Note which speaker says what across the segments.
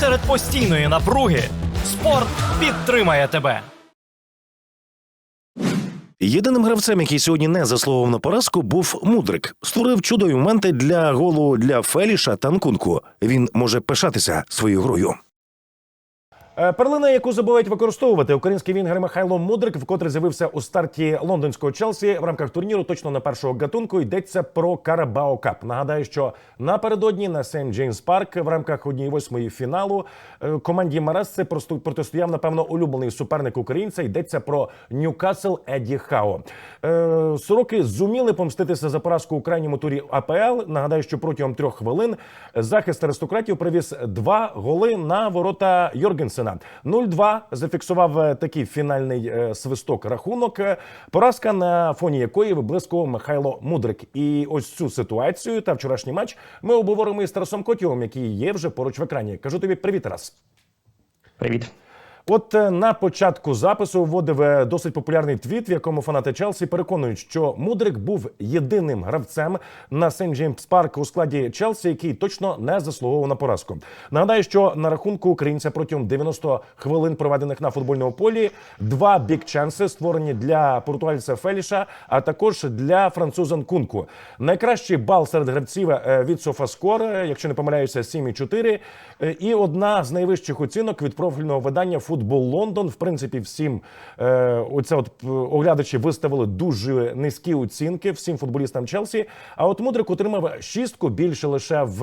Speaker 1: серед постійної напруги спорт підтримає тебе.
Speaker 2: Єдиним гравцем, який сьогодні не заслуговував на поразку, був Мудрик. Створив чудові моменти для голу для Феліша та Нкунку. Він може пишатися своєю грою. Е, Перлина, яку забувають використовувати, український вінгер Михайло Мудрик, вкотре з'явився у старті лондонського Челсі в рамках турніру. Точно на першого гатунку йдеться про Карабао Кап. Нагадаю, що напередодні на Сент Джеймс Парк в рамках однієї восьмої фіналу е, команді просто протистояв, напевно, улюблений суперник українця. Йдеться про Ньюкасл Еді Хао. Е, Сороки зуміли помститися за поразку у крайньому турі АПЛ. Нагадаю, що протягом трьох хвилин захист аристократів привіз два голи на ворота Йоргенсена. 0-2 зафіксував е, такий фінальний е, свисток рахунок. Е, Поразка на фоні якої виблискував Михайло Мудрик. І ось цю ситуацію та вчорашній матч ми обговоримо із Тарасом Котєвим, який є вже поруч в екрані. Кажу тобі привіт, Тарас.
Speaker 3: Привіт.
Speaker 2: От е, на початку запису вводив е, досить популярний твіт, в якому фанати Челсі переконують, що Мудрик був єдиним гравцем на Сент Джеймс Парк у складі Челсі, який точно не заслуговував на поразку. Нагадаю, що на рахунку українця протягом 90 хвилин, проведених на футбольному полі, два бік чанси створені для португальця Феліша, а також для француза Нкунку. Найкращий бал серед гравців е, від Софаскор, якщо не помиляюся, 7,4. Е, І одна з найвищих оцінок від профільного видання Футбол Лондон. В принципі, всім е, оце от е, оглядачі виставили дуже низькі оцінки всім футболістам Челсі. А от Мудрик отримав шістку більше лише в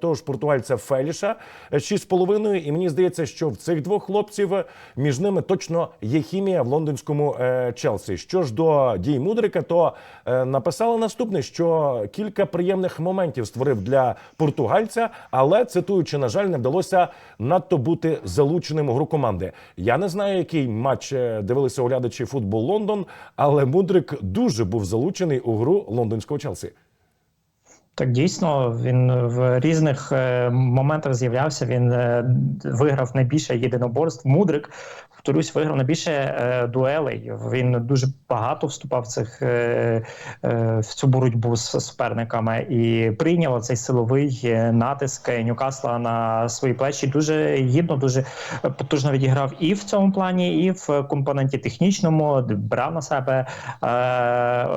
Speaker 2: того ж португальця Феліша, шість з половиною. І мені здається, що в цих двох хлопців між ними точно є хімія в лондонському Челсі. Що ж до дій Мудрика, то написали наступне, що кілька приємних моментів створив для португальця, але цитуючи, на жаль, не вдалося надто бути залученим у гру команди. Я не знаю, який матч е, дивилися оглядачі футбол Лондон, але Мудрик дуже був залучений у гру лондонського Челсі.
Speaker 3: Так дійсно він в різних е, моментах з'являвся. Він е, виграв найбільше єдиноборств. Мудрик, повторюсь, виграв найбільше е, дуелей. Він дуже багато вступав в цих в цю боротьбу з суперниками і прийняв цей силовий натиск Ньюкасла на свої плечі. Дуже гідно, дуже потужно відіграв і в цьому плані, і в компоненті технічному брав на себе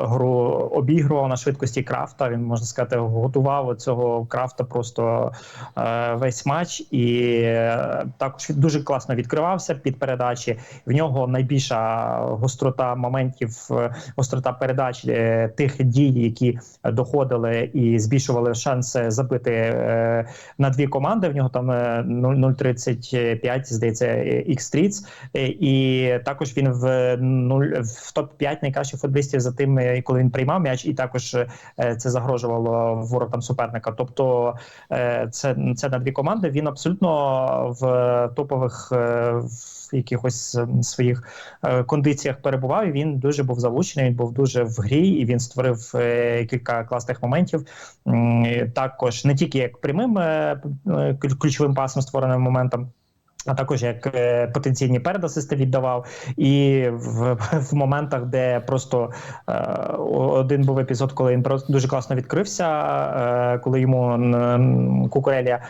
Speaker 3: гру, обігрував на швидкості крафта. Він можна сказати, готував цього крафта просто е, весь матч, і е, також дуже класно відкривався під передачі. В нього найбільша гострота моментів, е, гострота передач е, тих дій, які доходили і збільшували шанси забити е, на дві команди. В нього там е, 0,35, здається, X-Treats. Е, і також він в 0, в топ 5 найкращих футболістів за тим, е, коли він приймав м'яч, і також е, це загрожувало воротам суперника. Тобто е, це, це на дві команди. Він абсолютно в топових е, в якихось своїх е, кондиціях перебував. і Він дуже був залучений. Він був дуже в грі, і він створив кілька класних моментів. Також не тільки як прямим ключовим пасом створеним моментом. А також як е, потенційні передасисти віддавав, і в, в моментах, де просто е, один був епізод, коли він просто дуже класно відкрився, е, коли йому м, Кукурелія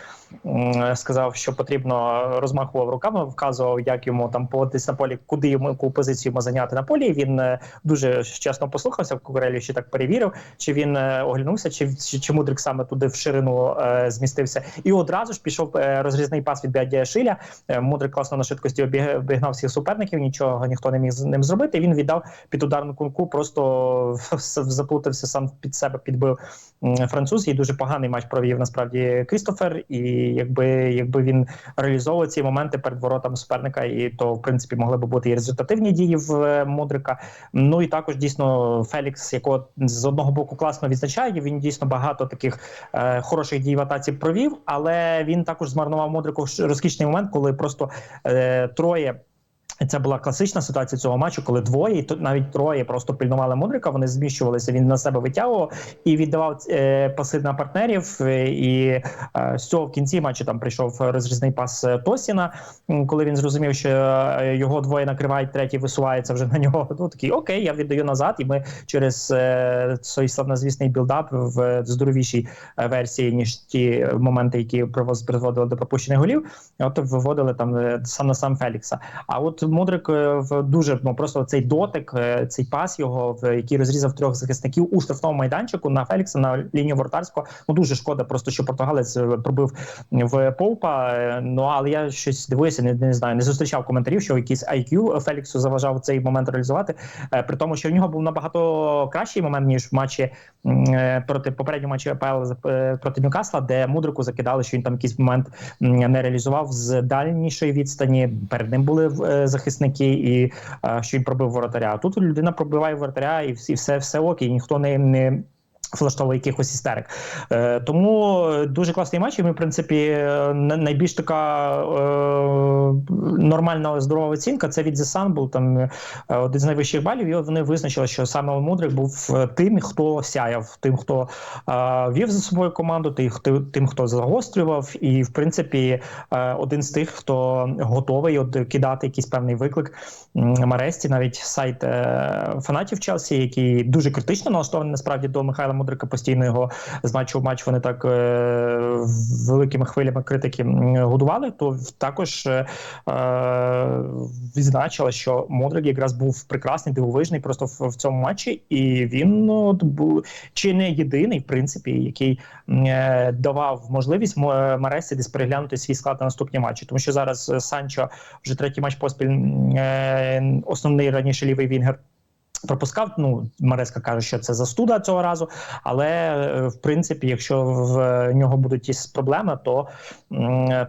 Speaker 3: сказав, що потрібно розмахував руками, вказував, як йому там поводитись на полі, куди йому яку позицію йому зайняти на полі. Він е, дуже чесно послухався. в Кукурелі ще так перевірив, чи він е, оглянувся, чи, чи, чи мудрик саме туди в ширину е, змістився, і одразу ж пішов е, розрізний пас від Бядія Шиля. Мудрик класно на швидкості обіг- обігнав всіх суперників, нічого ніхто не міг з ним зробити. Він віддав під ударну кунку, просто заплутався сам під себе, підбив француз. І дуже поганий матч провів насправді Крістофер. І якби якби він реалізовував ці моменти перед воротами суперника, і то в принципі могли би бути і результативні дії в е, Мудрика. Ну і також дійсно Фелікс, якого з одного боку класно відзначає. Він дійсно багато таких е, хороших дій в атаці провів, але він також змарнував Мудрику розкішний момент, коли просто е, троє Це була класична ситуація цього матчу, коли двоє, тут навіть троє просто пильнували Мудрика. Вони зміщувалися. Він на себе витягував і віддавав е, паси на партнерів. е, І е, з цього в кінці матчу там прийшов розрізний пас е, Тосіна, коли він зрозумів, що е, його двоє накривають, третій висувається вже на нього. Ну такий окей, я віддаю назад, і ми через е, цей славнозвісний білдап в здоровішій версії ніж ті моменти, які привоз- до пропущених голів. От виводили там сам на сам Фелікса. А от Мудрик е, в дуже ну просто цей дотик, е, цей пас його, в який розрізав трьох захисників у штрафному майданчику на Фелікса на лінію вратарського. Ну дуже шкода, просто що португалець е, пробив в Поупа. Ну але я щось дивуюся, не, не знаю, не зустрічав коментарів, що якийсь IQ Феліксу заважав цей момент реалізувати. При тому, що в нього був набагато кращий момент ніж в матчі проти попереднього матчі АПЛ проти Ньюкасла, де Мудрику закидали, що він там якийсь момент не реалізував з дальнішої відстані. Перед ним були захисники, і е, що він пробив воротаря. А тут людина пробиває воротаря, і все, все окей, ніхто не. не Влаштовує якихось істерик. Е, тому дуже класний матч. І ми, в принципі, е, найбільш така е, нормальна здорова оцінка це від The Sun, був там е, один з найвищих балів. І вони визначили, що саме Мудрик був е, тим, хто сяяв, тим, хто е, вів за собою команду, тим, тим, хто загострював, і в принципі е, один з тих, хто готовий от кидати якийсь певний виклик Маресті, навіть сайт е, фанатів Челсі, який дуже критично налаштований насправді до Михайла Мудрика, постійно його з матчу в матч вони так е, великими хвилями критики годували. То також е, е, відзначила, що Мудрик якраз був прекрасний, дивовижний просто в, в цьому матчі, і він ну, був чи не єдиний, в принципі, який е, давав можливість Мо- Маресі десь переглянути свій склад на наступні матчі, тому що зараз е, Санчо вже третій матч поспіль е, основний раніше лівий вінгер. Пропускав, ну Мареска каже, що це застуда цього разу. Але е, в принципі, якщо в нього будуть якісь проблеми, то,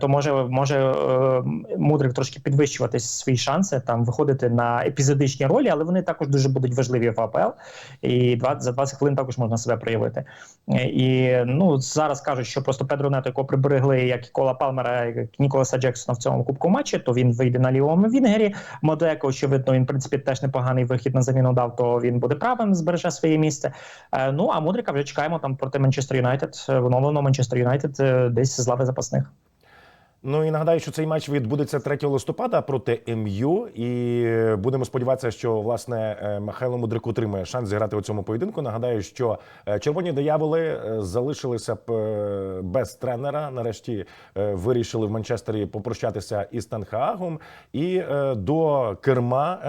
Speaker 3: то може може е, мудрик трошки підвищувати свої шанси, там виходити на епізодичні ролі, але вони також дуже будуть важливі в АПЛ. І 20, за 20 хвилин також можна себе проявити. Е, І ну зараз кажуть, що просто Педро Нето, якого приберегли, як і Кола Палмера, як Ніколаса Джексона в цьому кубку матчі, то він вийде на лівому вінгері. Модеко, очевидно, він в принципі теж непоганий вихід на заміну дав, то він буде правим, збереже своє місце. Е, Ну а Мудрика вже чекаємо там проти Манчестер Юнайтед, е, в оновленому Манчестер Юнайтед е, десь з лави запасних.
Speaker 2: Ну і нагадаю, що цей матч відбудеться 3 листопада проти МЮ. І будемо сподіватися, що власне е, Михайло Мудрик отримає шанс зіграти у цьому поєдинку. Нагадаю, що е, червоні дияволи е, залишилися б без тренера. Нарешті вирішили в Манчестері попрощатися із Танхаагом. І до керма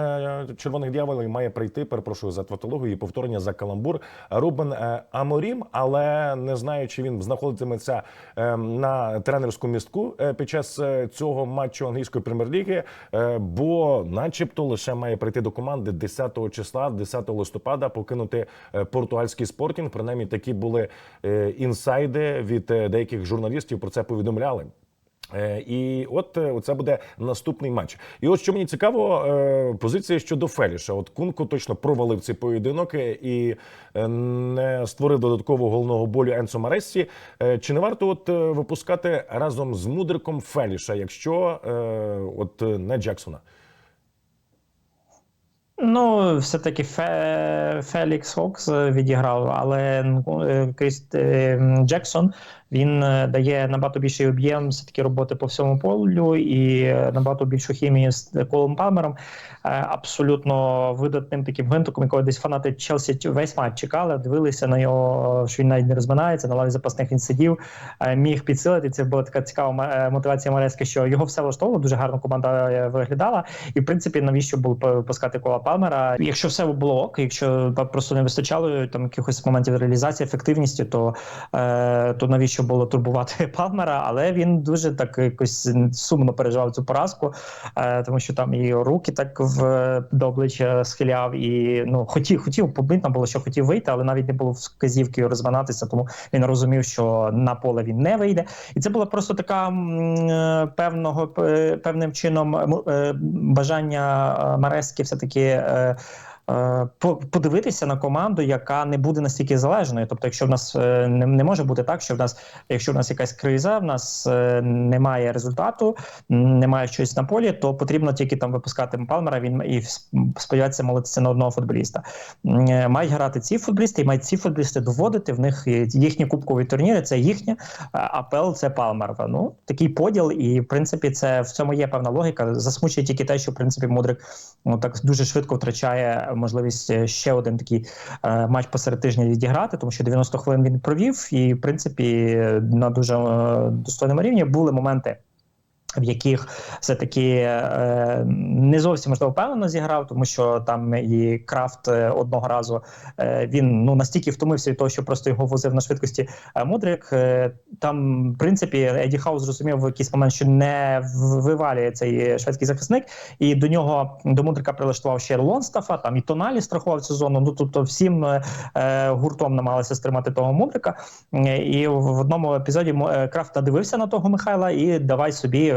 Speaker 2: червоних дияволів має прийти. Перепрошую за тватологію і повторення за каламбур Рубен Аморім. Але не знаю, чи він знаходитиметься е, на тренерському містку е, під час е, цього матчу англійської прем'єр-ліги, е, бо, начебто, лише має прийти до команди 10 числа, 10 листопада, покинути е, португальський спортінг. Принаймні такі були інсайди від деяких журналістів. Про це повідомляли. Е, І от е, це буде наступний матч. І от що мені цікаво, е, позиція щодо Феліша. От Кунко точно провалив цей поєдинок і не створив додаткового головного болю Енсо Марессі. Чи не варто от випускати разом з Мудриком Феліша, якщо от не Джексона?
Speaker 3: Ну, все-таки Фе... Фелікс Хокс е, відіграв, але ну, Кріст Джексон він е, дає набагато більший об'єм все-таки роботи по всьому полю і е, набагато більшу хімію з Колом Палмером. Е, Абсолютно видатним таким гвинтиком, якого десь фанати Челсі весь матч чекали, дивилися на нього, що він навіть не розминається, на лаві запасних він сидів, міг підсилити. Це була така цікава мотивація Марески, що його все влаштовувало, дуже гарно команда виглядала. І в принципі, навіщо було пускати кола Палмера? Якщо все було ок, якщо просто не вистачало там якихось моментів реалізації, ефективності, то, то навіщо було турбувати Палмера? Але він дуже так якось сумно переживав цю поразку, е, тому що там і руки так в до обличчя схиляв, і ну хотів, хотів помітно було, що хотів вийти, але навіть не було вказівки розминатися, тому він розумів, що на поле він не вийде. І це була просто така е, певного е, певним чином е, бажання е, Марески все таки. е, подивитися на команду, яка не буде настільки залежною. Тобто, якщо в нас е, не, може бути так, що в нас, якщо в нас якась криза, в нас е, немає результату, немає щось на полі, то потрібно тільки там випускати Палмера. Він і сподіватися молитися на одного футболіста. Е, Мають грати ці футболісти, і мають ці футболісти доводити в них е, їхні кубкові турніри. Це їхнє а АПЛ це Палмер. Ну такий поділ, і в принципі, це в цьому є певна логіка. Засмучує тільки те, що в принципі Мудрик ну так дуже швидко втрачає можливість е, ще один такий е, матч посеред тижня відіграти, тому що 90 хвилин він провів, і в принципі на дуже е, достойному рівні були моменти. В яких все-таки е, не зовсім можливо впевнено зіграв, тому що там і Крафт е, одного разу е, він ну настільки втомився від того, що просто його возив на швидкості е, Мудрик. Е, там, в принципі, Еді Хаус зрозумів в якийсь момент, що не вивалює цей шведський захисник, і до нього до Мудрика прилаштував ще Лонстафа, там і Тоналі страхував цю зону. Ну тобто всім е, е, гуртом намагалися стримати того Мудрика. І в одному епізоді Крафт надивився на того Михайла і давай собі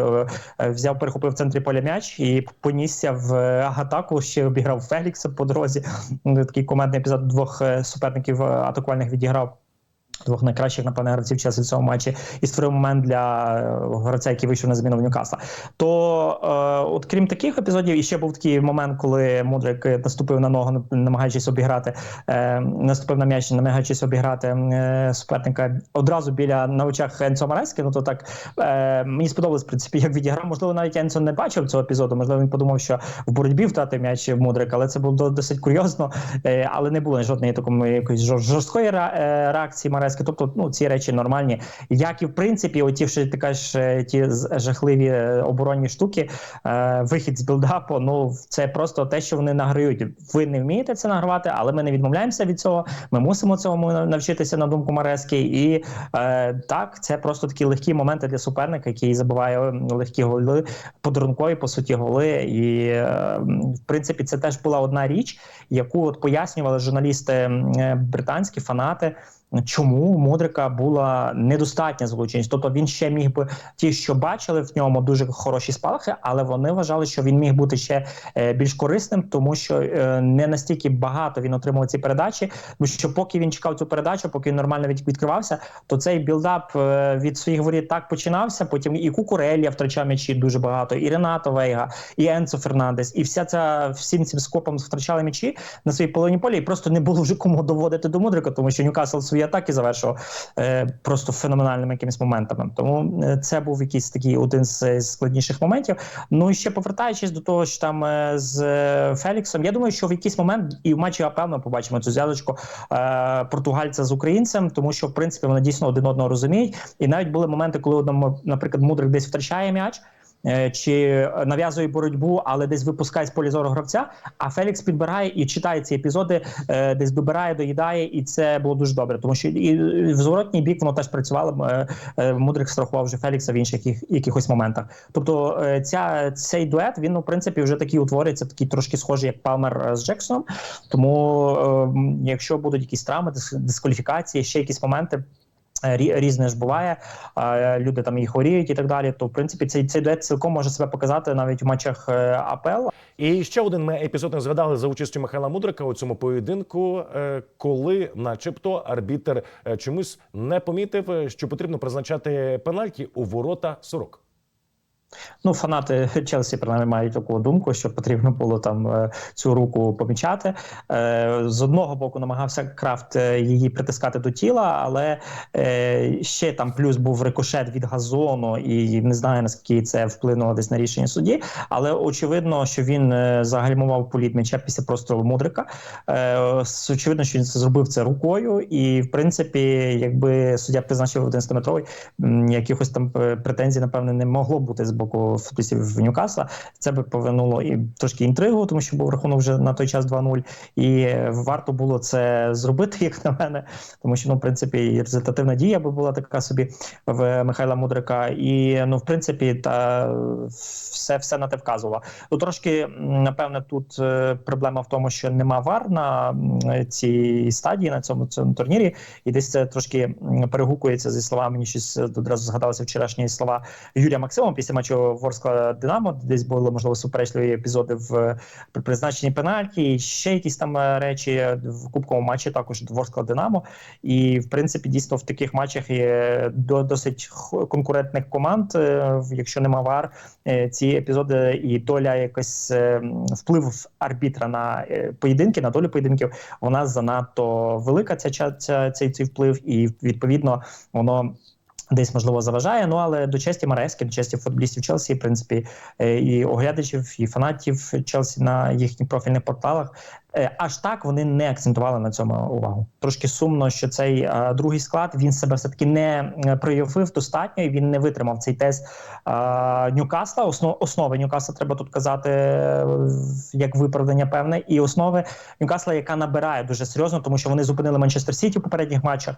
Speaker 3: взяв, перехопив в центрі поля м'яч і понісся в е, атаку. Ще обіграв Фелікса по дорозі. Такий командний епізод двох е, суперників е, атакувальних відіграв. Двох найкращих, напевне, гравців часу в цьому матчі і створив момент для е, гравця, який вийшов на заміну в Ньюкасла. То, е, от крім таких епізодів, і ще був такий момент, коли Мудрик наступив на ногу, намагаючись обіграти, е, наступив на м'яч, намагаючись обіграти е, суперника одразу біля на очах Енцо Мареськи. Ну то так е, мені сподобалось в принципі, як відіграв. Можливо, навіть Енцо не бачив цього епізоду. Можливо, він подумав, що в боротьбі втратив м'яч в Мудрик, але це було досить курйозно. Е, але не було жодної такої якоїсь жорсткої е, Мареськи. Тобто, ну ці речі нормальні. Як і в принципі, оті, що ти кажеш, е, ті жахливі е, оборонні штуки, е, вихід з білдапу. Ну це просто те, що вони награють. Ви не вмієте це награвати, але ми не відмовляємося від цього. Ми мусимо цьому навчитися на думку Марески. І е, так, це просто такі легкі моменти для суперника, який забиває м, легкі голи, подарункові по суті голи. І е, в принципі, це теж була одна річ, яку от пояснювали журналісти е, британські фанати. Чому Мудрика була недостатня залученість? Тобто він ще міг би ті, що бачили в ньому дуже хороші спалахи, але вони вважали, що він міг бути ще е, більш корисним, тому що е, не настільки багато він отримав ці передачі. Тому що поки він чекав цю передачу, поки він нормально відкривався, то цей білдап е, від своїх воріт так починався. Потім і Кукурелія втрачав м'ячі дуже багато, і Ренато Вейга, і Енцо Фернандес, і вся ця всім цим скопом втрачали м'ячі на своїй половині полі, і просто не було вже кому доводити до Мудрика, тому що Ньюкасл свої атаки завершував е, просто феноменальними якимись моментами. Тому е, це був якийсь такий один з е, складніших моментів. Ну і ще повертаючись до того, що там е, з Феліксом, я думаю, що в якийсь момент і в матчі АПЛ ми побачимо цю зв'язочку е, португальця з українцем, тому що в принципі вони дійсно один одного розуміють. І навіть були моменти, коли одному, наприклад, мудрик десь втрачає м'яч. Е, Чи нав'язує боротьбу, але десь випускає з полі зору гравця. А Фелікс підбирає і читає ці епізоди, е, десь добирає, доїдає, і це було дуже добре. Тому що і в зворотній бік воно теж працювало. е, е, Мудрик страхував вже Фелікса в інших якихось моментах. Тобто, е, ця цей дует він ну, в принципі вже такий утворюється, такий трошки схожий, як Палмер е, з Джексоном. Тому, е, якщо будуть якісь травми, дискваліфікації, ще якісь моменти. Е, рі- Різне ж буває, люди там і хворіють і так далі. То в принципі цей цей дует цілком може себе показати навіть в матчах е, АПЛ.
Speaker 2: І ще один ми епізод не згадали за участю Михайла Мудрика у цьому поєдинку, е, коли, начебто, арбітер е, чомусь не помітив, е, що потрібно призначати пенальті у ворота сорок.
Speaker 3: Ну, фанати Челсі принаймні мають таку думку, що потрібно було там е, цю руку помічати. Е, З одного боку намагався Крафт е, її притискати до тіла, але ще там плюс був рикошет від газону, і не знаю наскільки це вплинуло десь на рішення судді. Але очевидно, що він загальмував політ м'яча після прострілу мудрика. Очевидно, що він зробив це рукою, і в принципі, якби суддя призначив 11-метровий, якихось там претензій, напевне, не могло бути з боку футболістів Ньюкасла. Це би повернуло і трошки інтригу, тому що був рахунок вже на той час 2-0. І варто було це зробити, як на мене, тому що ну, в принципі, результативна дія би була така собі в Михайла Мудрика. І ну, в принципі, та все, все на те вказувало. Ну, трошки напевне тут е, проблема в тому, що нема вар на цій стадії на цьому цьому турнірі, і десь це трошки перегукується зі словами. Мені щось одразу згадалося вчорашні слова Юрія Максимова після матчу матчу Ворскла Динамо, десь були можливо суперечливі епізоди в при призначенні пенальті, і ще якісь там е, речі в кубковому матчі також Ворскла Динамо. І в принципі, дійсно в таких матчах є до досить конкурентних команд. е, Якщо нема вар, е, ці епізоди і доля якось е, вплив арбітра на е, поєдинки, на долю поєдинків, вона занадто велика. Ця ця цей, цей вплив, і відповідно воно. Десь можливо заважає, ну але до честі Марески, до честі футболістів Челсі, в принципі, е, і оглядачів, і фанатів Челсі на їхніх профільних порталах. Е, Аж так вони не акцентували на цьому увагу. Трошки сумно, що цей е, другий склад він себе все таки не е, проявив достатньо. і Він не витримав цей тест е, Ньюкасла. Основ, основи Ньюкасла треба тут казати як виправдання певне, і основи Ньюкасла, яка набирає дуже серйозно, тому що вони зупинили Манчестер Сіті в попередніх матчах.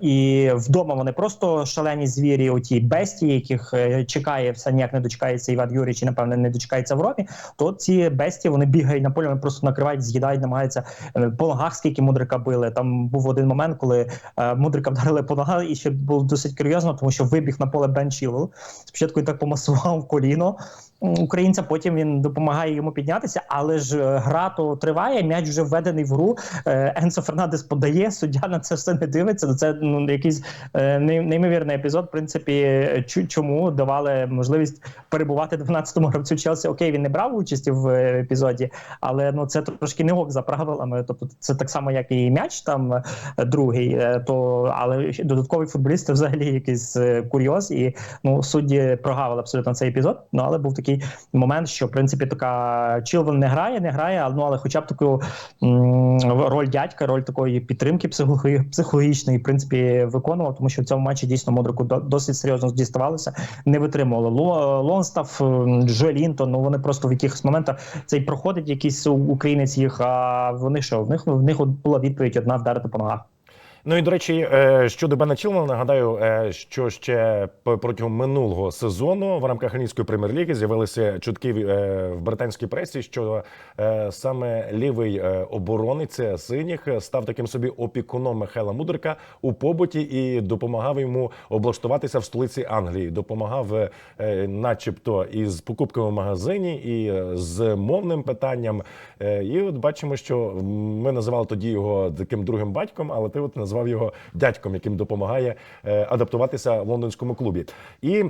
Speaker 3: І вдома вони просто шалені звірі, оті бестії, яких чекає все ніяк не дочекається Іван Юрійович і напевне не дочекається в Ромі. То ці бестії вони бігають на полі, вони просто накривають, з'їдають, намагаються е, по ногах, скільки мудрика били. Там був один момент, коли е, мудрика вдарили по ногах, і ще було досить серйозно, тому що вибіг на поле Бен Чілл. Спочатку він так помасував коліно українця, потім він допомагає йому піднятися, але ж е, гра то триває. М'яч вже введений в гру. Е, Енсо Фернандес подає, суддя на це все не дивиться. Ну, Це ну якийсь е, неймовірний епізод. В принципі, чому давали можливість перебувати 12-му гравцю Челсі. Окей, він не брав участі в епізоді, але ну це трошки не ок за правилами. Тобто, це так само, як і м'яч там другий, то але ще додатковий футболіст взагалі якийсь курйоз, і ну судді прогавили абсолютно цей епізод. Ну але був такий момент, що в принципі така Чілвен не грає, не грає, ну але хоча б таку м, роль дядька, роль такої підтримки психологі- психологічної, в принципі, виконував, тому що в цьому матчі дійсно Модрику до- досить серйозно діставалося, не витримували. Ло- Лонстав, м, ну вони просто в якихось моментах цей проходить якийсь українець їх. А вони що? В них в них була відповідь одна вдарити по ногах.
Speaker 2: Ну і до речі, е, щодо Бена Чілмана, нагадаю, е, що ще протягом минулого сезону в рамках англійської прем'єр-ліги з'явилися чутки е, в британській пресі, що е, саме лівий е, оборонець синіх став таким собі опікуном Михайла Мудрика у побуті і допомагав йому облаштуватися в столиці Англії. Допомагав, е, е, начебто, із покупками в магазині, і е, з мовним питанням. Е, І от бачимо, що ми називали тоді його таким другим батьком, але ти от назвав його дядьком, яким допомагає е, адаптуватися в лондонському клубі. І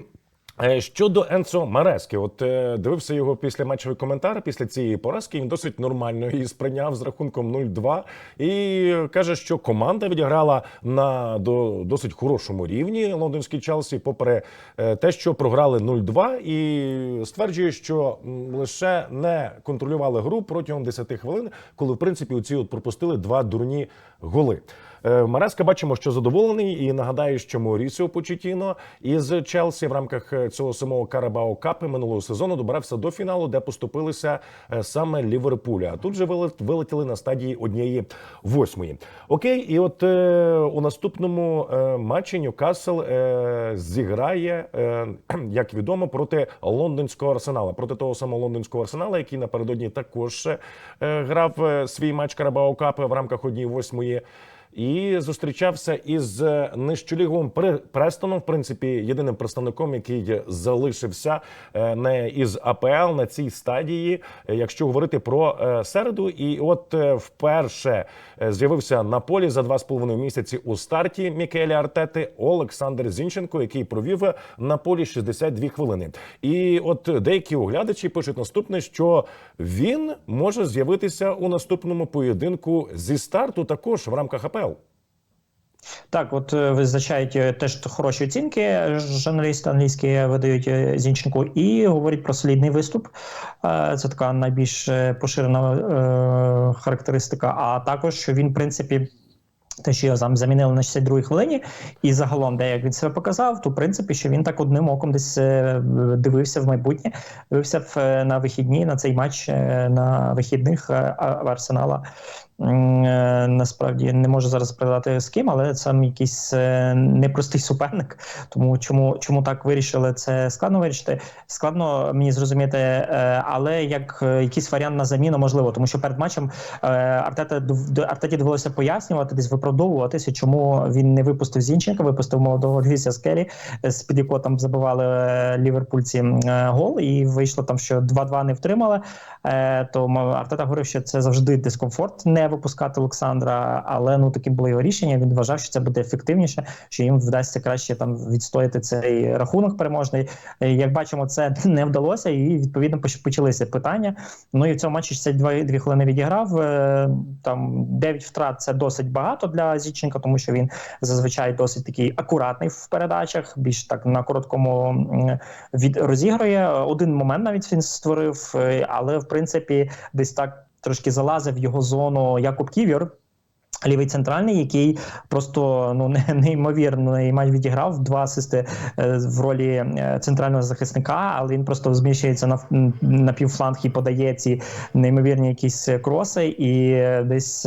Speaker 2: е, Щодо Енцо Марески, от е, дивився його після матчовий коментар після цієї поразки. Він досить нормально її сприйняв з рахунком 0-2 і каже, що команда відіграла на до, досить хорошому рівні лондонський Челсі, попри те, що програли 0-2, і стверджує, що лише не контролювали гру протягом 10 хвилин, коли в принципі оці от пропустили два дурні голи. Е, Мареска бачимо, що задоволений, і нагадаю, що Маурісіо Почетіно із Челсі в рамках е, цього самого Карабао Капи минулого сезону добирався до фіналу, де поступилися е, саме Ліверпуля. А тут же вилет- вилетіли на стадії однієї восьмої. Окей, і от е, у наступному е, матчі Ньюкасл е, зіграє, е, як відомо, проти лондонського арсенала, проти того самого лондонського арсенала, який напередодні також е, грав свій матч Карабао Капи в рамках однієї восьмої. І зустрічався із е, нижчоліговим Престоном, в принципі, єдиним представником, який залишився е, не із АПЛ на цій стадії, якщо говорити про е, середу. І от вперше з'явився на полі за два з половиною місяці у старті Мікеля Артети Олександр Зінченко, який провів на полі 62 хвилини. І от деякі оглядачі пишуть наступне, що він може з'явитися у наступному поєдинку зі старту також в рамках АПЛ.
Speaker 3: Так, от е, визначають е, теж хороші оцінки. е, Журналісти англійські видають Зінченку і говорять про солідний виступ. Це така найбільш поширена характеристика. А також що він, в принципі. Те, що його там замінили на 62-й хвилині, і загалом, де як він себе показав, то в принципі, що він так одним оком десь е, дивився в майбутнє, дивився в, е, на вихідні на цей матч е, на вихідних Арсенала Е, Насправді не можу зараз пригадати з ким, але це якийсь е, непростий суперник. Тому чому, чому так вирішили, це складно вирішити. Складно мені зрозуміти, е, але як якийсь варіант на заміну можливо, тому що перед матчем Артета Артеті довелося пояснювати, десь виправдовуватися, чому він не випустив Зінченка, випустив молодого Льюіса Скелі, з під якого там забивали ліверпульці гол, і вийшло там, що 2-2 не втримали. То Артета говорив, що це завжди дискомфорт не випускати Олександра, але ну таким було його рішення. Він вважав, що це буде ефективніше, що їм вдасться краще там відстояти цей рахунок переможний. Як бачимо, це не вдалося, і відповідно почалися питання. Ну і в цьому матчі 62 дві хвилини відіграв. Е, Там 9 втрат це досить багато для Зіченка, тому що він зазвичай досить такий акуратний в передачах, більш так на короткому від розігрує. Один момент навіть він створив, е, але в принципі десь так трошки залазив в його зону Якуб Ківір. Лівий центральний, який просто ну не- неймовірний матч відіграв два асисти е, в ролі е, центрального захисника, але він просто зміщується на, на півфланг і подає ці неймовірні якісь кроси, і е, десь.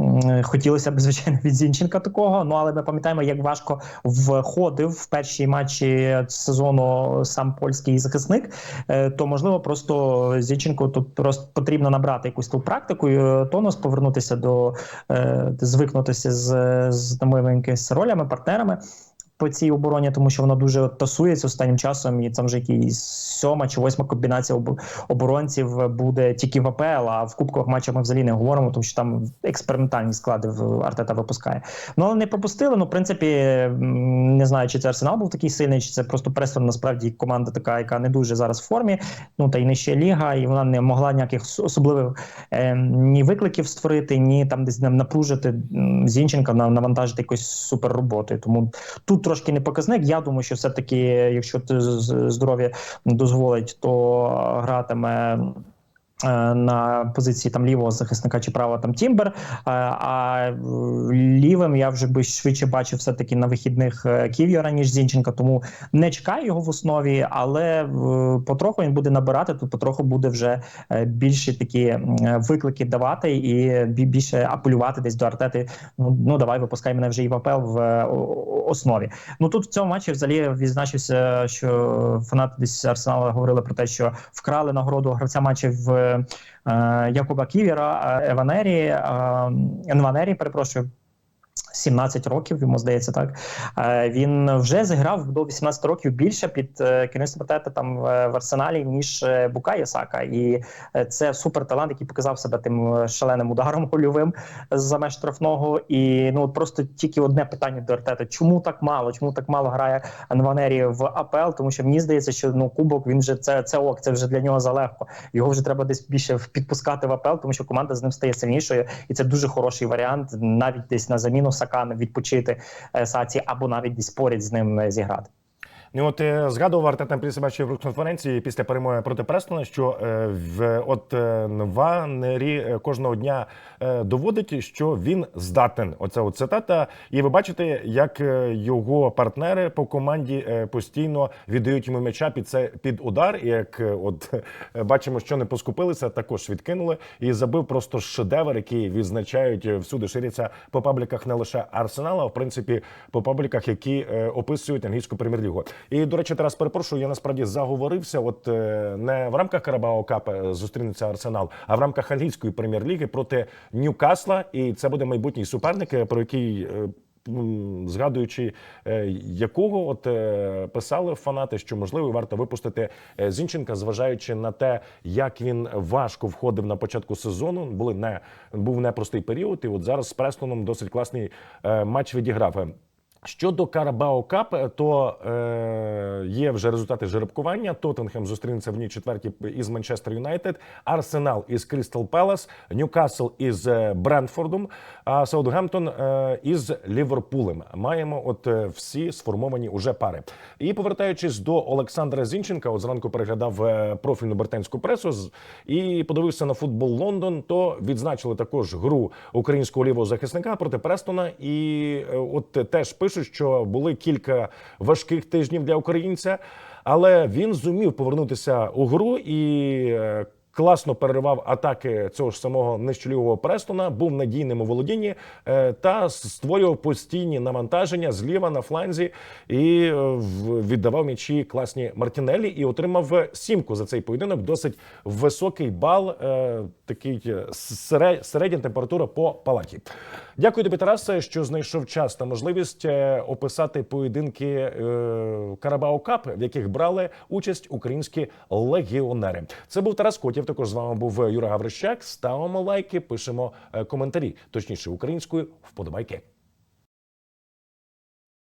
Speaker 3: Е, Хотілося б, звичайно, від Зінченка такого. Ну але ми пам'ятаємо, як важко входив в перші матчі сезону сам польський захисник. Е, То можливо, просто Зінченку тут просто потрібно набрати якусь ту практику, і, е, тонус, повернутися до е, звикнутися з, з новими ролями, партнерами. По цій обороні, тому що вона дуже тасується останнім часом, і там вже якісь сьома чи восьма комбінація об- оборонців буде тільки в АПЛ, а в кубкових матчах ми взагалі не говоримо, тому що там експериментальні склади в Артета випускає. Ну не пропустили. Ну, в принципі, не знаю, чи це Арсенал був такий сильний, чи це просто Престон насправді команда така, яка не дуже зараз в формі. Ну та й нижча ліга, і вона не могла ніяких особливих е, ні викликів створити, ні там десь напружити Зінченка, навантажити якоюсь супер роботою. Тому тут трошки не показник. Я думаю, що все-таки, якщо ти здоров'я дозволить, то гратиме. Е, На позиції там лівого захисника чи правого там Тімбер. е, А е, лівим я вже би швидше бачив все-таки на вихідних Ків'єра, ніж Зінченка. Тому не чекаю його в основі, але потроху він буде набирати. Тут потроху буде вже більше такі виклики давати і більше апелювати десь до артети. Ну, ну давай випускай мене вже і в АПЛ в основі. Ну тут в цьому матчі взагалі відзначився, що фанати десь Арсенала говорили про те, що вкрали нагороду гравця матчів в Якуба Ківіра, е, Еванері, е, Енванері, перепрошую. 17 років йому здається, так Е, він вже зіграв до 18 років більше під е, керівництвом Тета там в в арсеналі ніж е, Букає Сака, і е, це супер талант, який показав себе тим е, шаленим ударом гольовим за меж штрафного. І ну просто тільки одне питання до Артета: чому так мало? Чому так мало грає Анванері в АПЛ? Тому що мені здається, що ну кубок він вже це це ок, це вже для нього залегко. Його вже треба десь більше підпускати в АПЛ, тому що команда з ним стає сильнішою, і це дуже хороший варіант. Навіть десь на заміну Сакана відпочити е, Саці, або навіть поряд з ним е, зіграти.
Speaker 2: Ну, от е, згадував Артета після себе конференції після перемоги проти Престона, що е, в от е, Нванері е, кожного дня доводить, що він здатен. Оце от цитата. І ви бачите, як його партнери по команді постійно віддають йому м'яча під це під удар. І як от бачимо, що не поскупилися, також відкинули і забив просто шедевр, який відзначають всюди ширяться по пабліках не лише Арсенала, а в принципі по пабліках, які описують англійську прем'єр-лігу. І до речі, Тарас, перепрошую, я насправді заговорився. От е, не в рамках Карабао Кап е, зустрінеться Арсенал, а в рамках англійської прем'єр-ліги проти Ньюкасла. І це буде майбутній суперник, е, про який. Згадуючи якого от писали фанати, що можливо варто випустити Зінченка, зважаючи на те, як він важко входив на початку сезону. Були не був непростий період, і от зараз з Престоном досить класний матч відіграв. Щодо Карабао Кап, то е, є вже результати жеребкування. Тоттенхем зустрінеться в ній четвертій із Манчестер Юнайтед, Арсенал із Крістал Пелас, Ньюкасл із е, Брентфордом, а Саутгемптон е, із Ліверпулем. Маємо от е, всі сформовані уже пари. І повертаючись до Олександра Зінченка, от зранку переглядав е, профільну британську пресу і подивився на футбол Лондон. То відзначили також гру українського лівого захисника проти Престона. І е, от теж пишуть, що були кілька важких тижнів для українця, але він зумів повернутися у гру і. Класно переривав атаки цього ж самого нижчолівого Престона, був надійним у володінні е, та створював постійні навантаження зліва на фланзі і е, віддавав м'ячі класні Мартінелі і отримав сімку за цей поєдинок. Досить високий бал, е, такий середня температура по палаті. Дякую тобі, Тарасе, що знайшов час та можливість описати поєдинки Карабао Кап, в яких брали участь українські легіонери. Це був Тарас Котів. Також з вами був Юра Гаврищак. Ставимо лайки, пишемо е, коментарі, точніше українською вподобайки.